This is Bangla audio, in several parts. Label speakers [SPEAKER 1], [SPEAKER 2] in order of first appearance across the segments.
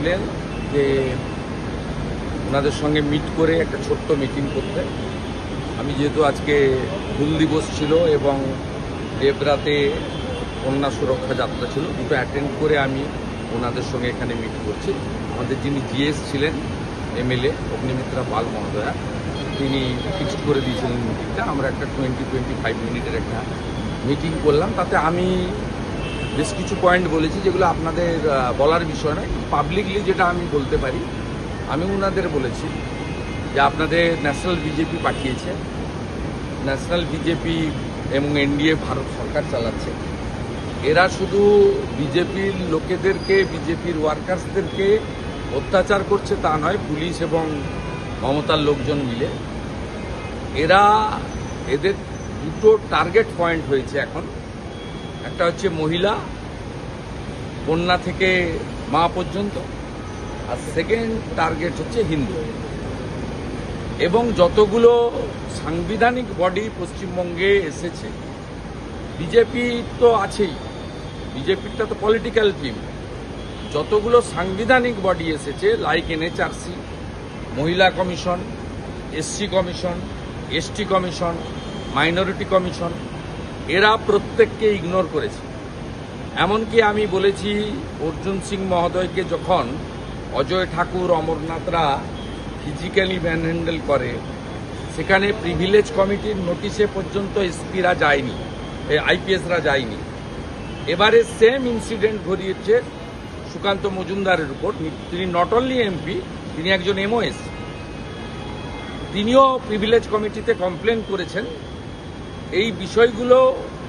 [SPEAKER 1] বলেছিলেন যে ওনাদের সঙ্গে মিট করে একটা ছোট্ট মিটিং করতে। আমি যেহেতু আজকে ভুল দিবস ছিল এবং দেবরাতে কন্যা সুরক্ষা যাত্রা ছিল, দুটো অ্যাটেন্ড করে আমি ওনাদের সঙ্গে এখানে মিট করছি। আমাদের যিনি জিএস ছিলেন, এমএলএ অগ্নিমিত্রা পাল মহোদয়া, তিনি ফিক্সড করে দিয়েছিলেন মিটিংটা আমরা একটা টোয়েন্টি টোয়েন্টি ফাইভ মিনিটের একটা মিটিং করলাম। তাতে আমি বেশ কিছু পয়েন্ট বলেছি যেগুলো আপনাদের বলার বিষয় নয় পাবলিকলি যেটা আমি বলতে পারি, আমি ওনাদের বলেছি যে আপনাদের ন্যাশনাল বিজেপি পাঠিয়েছে। ন্যাশনাল বিজেপি এবং এনডিএ ভারত সরকার চালাচ্ছে। এরা শুধু বিজেপির লোকেদেরকে বিজেপির ওয়ার্কার্সদেরকে অত্যাচার করছে তা নয়, পুলিশ এবং মমতার লোকজন মিলে। এরা, এদের দুটো টার্গেট পয়েন্ট হয়েছে এখন। একটা হচ্ছে মহিলা, কন্যা থেকে মা পর্যন্ত, আর সেকেন্ড টার্গেট হচ্ছে হিন্দু। এবং যতগুলো সাংবিধানিক বডি পশ্চিমবঙ্গে এসেছে বিজেপি তো আছেই বিজেপিরটা তো পলিটিক্যাল টিম যতগুলো সাংবিধানিক বডি এসেছে লাইক এনএচআরসি মহিলা commission SC commission ST commission minority commission এরা প্রত্যেককে ইগনোর করেছে। এমনকি আমি বলেছি, অর্জুন সিং মহোদয়কে যখন অজয় ঠাকুর অমরনাথরা ফিজিক্যালি ম্যানহ্যান্ডেল করে, সেখানে প্রিভিলেজ কমিটির নোটিশে পর্যন্ত এসপিরা যায়নি আইপিএসরা যায়নি। এবারে সেম ইনসিডেন্ট ঘটিয়েছে সুকান্ত মজুমদারের উপর। তিনি নট অনলি এমপি তিনি একজন এমওএস তিনিও প্রিভিলেজ কমিটিতে কমপ্লেন করেছেন। এই বিষয়গুলো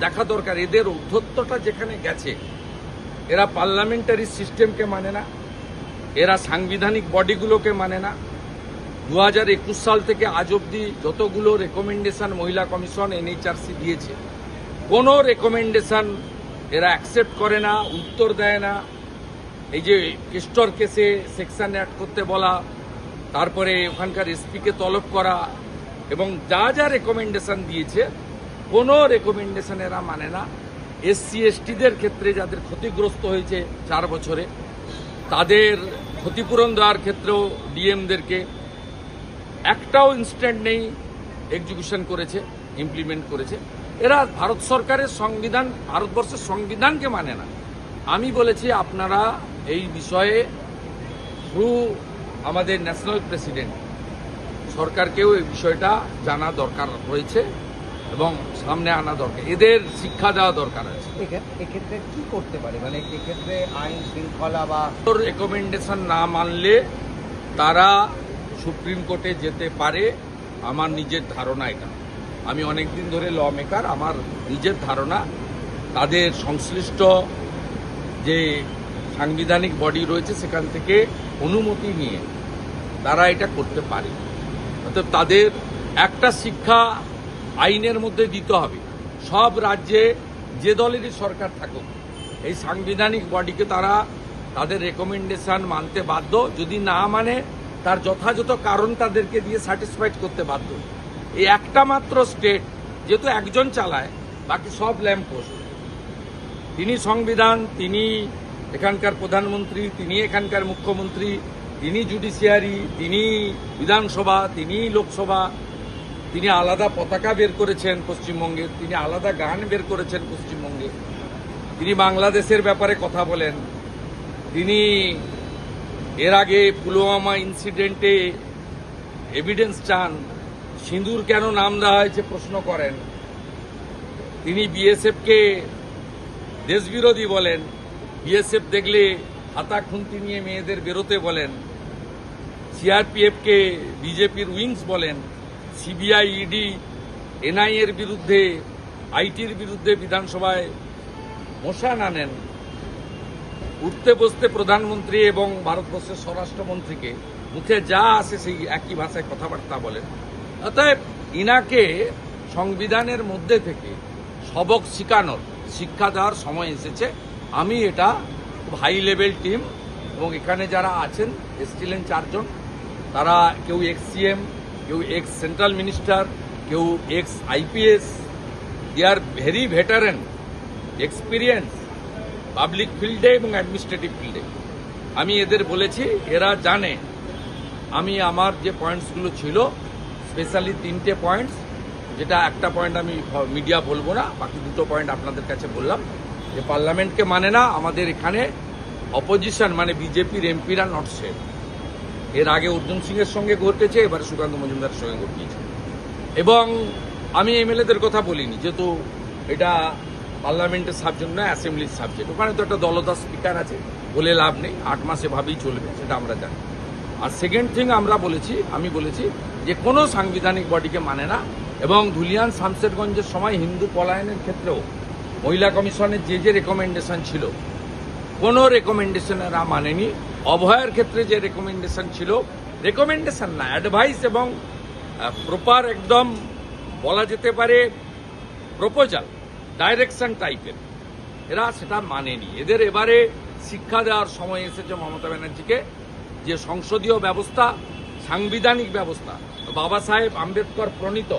[SPEAKER 1] দেখা দরকার। এদের ঔদ্ধত্যটা যেখানে গেছে, এরা পার্লামেন্টারি সিস্টেমকে মানে না, এরা সাংবিধানিক বডিগুলোকে মানে না। দু হাজার একুশ সাল থেকে আজ অবধি যতগুলো রেকমেন্ডেশন মহিলা কমিশন, এনএইচআরসি দিয়েছে, কোনো রেকমেন্ডেশন এরা অ্যাকসেপ্ট করে না, উত্তর দেয় না। এই যে কেস্টর কেসে সেকশন অ্যাড করতে বলা, তারপরে ওখানকার এসপিকে তলব করা, এবং যা যা রেকমেন্ডেশন দিয়েছে কোনো রেকমেন্ডেশন এরা মানে না। এসসি, এসটিদের ক্ষেত্রে যাদের ক্ষতিগ্রস্ত হয়েছে চার বছরে, তাদের ক্ষতিপূরণ দেওয়ার ক্ষেত্রেও ডিএমদেরকে একটাও ইনস্ট্যান্ট নেই এক্সিকিউশন করেছে, ইমপ্লিমেন্ট করেছে। এরা ভারত সরকারের সংবিধান, ভারতবর্ষের সংবিধানকে মানে না। আমি বলেছি আপনারা এই বিষয়ে থ্রু আমাদের ন্যাশনাল প্রেসিডেন্ট, সরকারকেও এই বিষয়টা জানা দরকার রয়েছে। এবং সামনে আনা দরকার। এদের শিক্ষা দেওয়া দরকার আছে।
[SPEAKER 2] এক্ষে- এক্ষেত্রে কি করতে পারে? মানে এক্ষেত্রে আইন শৃঙ্খলা বা
[SPEAKER 1] রেকমেন্ডেশন না মানলে তারা সুপ্রিম কোর্টে যেতে পারে। আমার নিজের ধারণা এটা। আমি অনেক দিন ধরে ল মেকার আমার নিজের ধারণা। তাদের সংশ্লিষ্ট যে সাংবিধানিক বডি রয়েছে সেখান থেকে অনুমতি নিয়ে তারা এটা করতে পারে। অর্থাৎ তাদের একটা শিক্ষা আইনের মধ্যে দিতে হবে। সব রাজ্যে যে দলেরই সরকার থাকুক, এই সাংবিধানিক বডিকে তারা তাদের রেকমেন্ডেশন মানতে বাধ্য। যদি না মানে তার যথাযথ কারণ তাদেরকে দিয়ে স্যাটিসফাইড করতে বাধ্য। এই একটা মাত্র স্টেট যেহেতু একজন চালায়, বাকি সব ল্যাম্প পোস্ট তিনি সংবিধান, তিনি এখানকার প্রধানমন্ত্রী, তিনি এখানকার মুখ্যমন্ত্রী, তিনি জুডিশিয়ারি তিনি বিধানসভা, তিনি লোকসভা তিনি আলাদা পতাকা বের করেছেন পশ্চিমবঙ্গে, তিনি আলাদা গান বের করেছেন পশ্চিমবঙ্গে। তিনি বাংলাদেশের ব্যাপারে কথা বলেন। তিনি এর আগে পুলওয়ামা ইনসিডেন্টে এভিডেন্স চান, সিঁদুর কেন নাম দেওয়া হয়েছে প্রশ্ন করেন। তিনি বিএসএফকে দেশবিরোধী বলেন। বিএসএফ দেখলে হাতা খুন্তি নিয়ে মেয়েদের বেরোতে বলেন। সিআরপিএফকে বিজেপির উইংস বলেন। সিবিআই ইডি, এনআই এর বিরুদ্ধে, আইটির বিরুদ্ধে বিধানসভায় মোশান আনেন উঠতে বসতে প্রধানমন্ত্রী এবং ভারতবর্ষের স্বরাষ্ট্রমন্ত্রীকে মুখে যা আসে সেই একই ভাষায় কথাবার্তা বলেন। অতএব ইনাকে সংবিধানের মধ্যে থেকে সবক শিখানোর শিক্ষা দেওয়ার সময় এসেছে। আমি এটা হাই লেভেল টিম এবং এখানে যারা আছেন এসছিলেন চারজন, তারা কেউ এক্স সিএম কেউ এক্স সেন্ট্রাল মিনিস্টার কেউ ex IPS they are very veteran experience public ফিল্ডে এবং অ্যাডমিনিস্ট্রেটিভ ফিল্ডে আমি এদের বলেছি, এরা জানে। আমি আমার যে পয়েন্টসগুলো ছিল স্পেশালি তিনটে পয়েন্টস যেটা একটা পয়েন্ট আমি মিডিয়া বলব না, বাকি দুটো পয়েন্ট আপনাদের কাছে বললাম। যে পার্লামেন্টকে মানে না, আমাদের এখানে অপোজিশন মানে বিজেপির এমপিরা নট সেফ এর আগে অর্জুন সিং এর সঙ্গে ঘটেছে, এবার সুকান্ত মজুমদারের সঙ্গে ঘটিয়েছে। এবং আমি এমএলএদের কথা বলিনি, যেহেতু এটা পার্লামেন্টের সাবজেক্ট নয়, অ্যাসেম্বলির সাবজেক্ট। ওখানে তো একটা দলতা স্পিকার আছে, বলে লাভ নেই, আট মাসে ভাবেই চলবে, সেটা আমরা জানি। আর সেকেন্ড থিং আমরা বলেছি, আমি বলেছি যে কোনো সাংবিধানিক বডিকে মানে না, এবং ধুলিয়ান শামশেরগঞ্জের সময় হিন্দু পলায়নের ক্ষেত্রেও মহিলা কমিশনের যে যে রেকমেন্ডেশন ছিল, কোনো রেকমেন্ডেশন এরা মানেনি। অভয়ের ক্ষেত্রে যে রেকমেন্ডেশন ছিল রেকমেন্ডেশন না অ্যাডভাইস এবং প্রপার একদম বলা যেতে পারে প্রপোজাল ডাইরেকশন টাইপের এরা সেটা মানেনি। এদের এবারে শিক্ষা দেওয়ার সময় এসেছে মমতা ব্যানার্জিকে, যে সংসদীয় ব্যবস্থা, সাংবিধানিক ব্যবস্থা। বাবা সাহেব আম্বেদকর প্রণীত,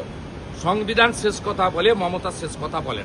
[SPEAKER 1] সংবিধান শেষ কথা বলে, মমতা শেষ কথা বলেন।